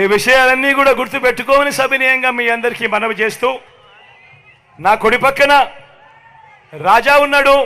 ఈ విషయాలన్నీ కూడా గుర్తుపెట్టుకోమని సవినయంగా మీ అందరికీ మనవి చేస్తూ నా కుడి పక్కన రాజా ఉన్నాడు.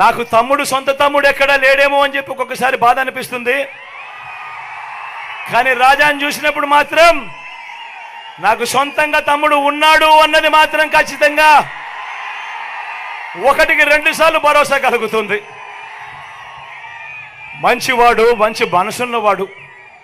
నాకు తమ్ముడు సొంత తమ్ముడు ఎక్కడా లేడేమో అని చెప్పి ఒక్కొక్కసారి బాధ అనిపిస్తుంది. కానీ రాజాని చూసినప్పుడు మాత్రం నాకు సొంతంగా తమ్ముడు ఉన్నాడు అన్నది మాత్రం ఖచ్చితంగా ఒకటికి రెండు సార్లు భరోసా కలుగుతుంది. మంచివాడు మంచి మనసున్నవాడు.